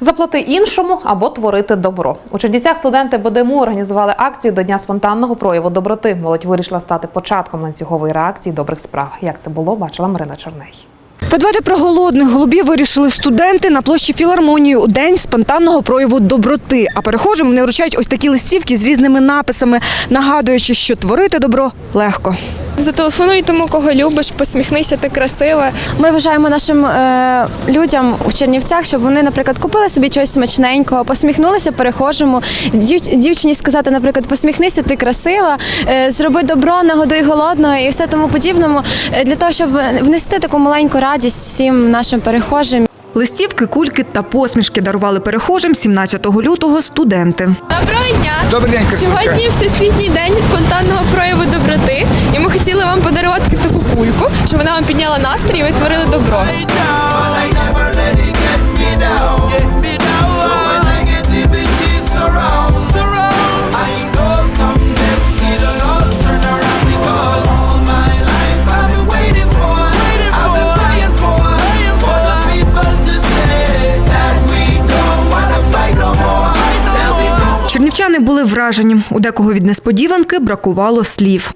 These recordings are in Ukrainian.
Заплати іншому або творити добро. У Чернівцях студенти БДМУ організували акцію до Дня спонтанного прояву доброти. Молодь вирішила стати початком ланцюгової реакції добрих справ. Як це було, бачила Марина Черней. Подбати про голодних голубів вирішили студенти на площі філармонії у день спонтанного прояву доброти. А перехожим вони вручають ось такі листівки з різними написами, нагадуючи, що творити добро легко. Зателефонуй тому, кого любиш, посміхнися, ти красива. Ми бажаємо нашим е, людям у Чернівцях, щоб вони, наприклад, купили собі щось смачненького, посміхнулися перехожому. Дів- дівчині сказати, наприклад, посміхнися, ти красива, е, зроби добро, нагодуй голодного і все тому подібному, е, для того, щоб внести таку маленьку радість всім нашим перехожим. Листівки, кульки та посмішки дарували перехожим 17 лютого студенти. Доброго дня! Добрий день, красунька. Сьогодні всесвітній день спонтанного прояву доброти, і ми хотіли вам подарувати таку кульку, щоб вона вам підняла настрій і ви творили добро. Чернівчани були вражені. У декого від несподіванки бракувало слів.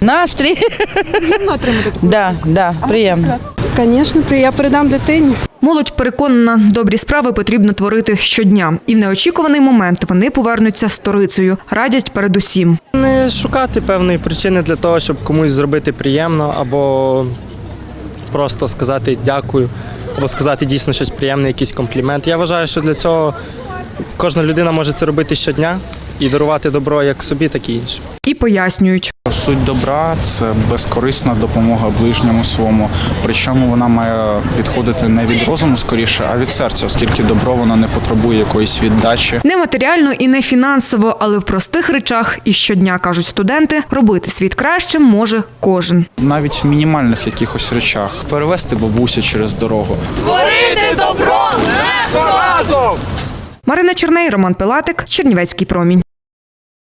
Настрій. Да, да, приємно. Звісно, я передам дитині. Молодь переконана, добрі справи потрібно творити щодня. І в неочікуваний момент вони повернуться сторицею. Радять передусім. Не шукати певної причини для того, щоб комусь зробити приємно, або просто сказати дякую, або сказати дійсно щось приємне, якийсь комплімент. Я вважаю, що для цього кожна людина може це робити щодня і дарувати добро як собі, так і іншим. І пояснюють. Суть добра це безкорисна допомога ближньому своєму. Причому вона має відходити не від розуму скоріше, а від серця, оскільки добро воно не потребує якоїсь віддачі. Не матеріально і не фінансово, але в простих речах і щодня кажуть студенти, робити світ кращим може кожен. Навіть в мінімальних якихось речах перевести бабусю через дорогу. Творити добро Марина Черней, Роман Пилатик, Чернівецький промінь.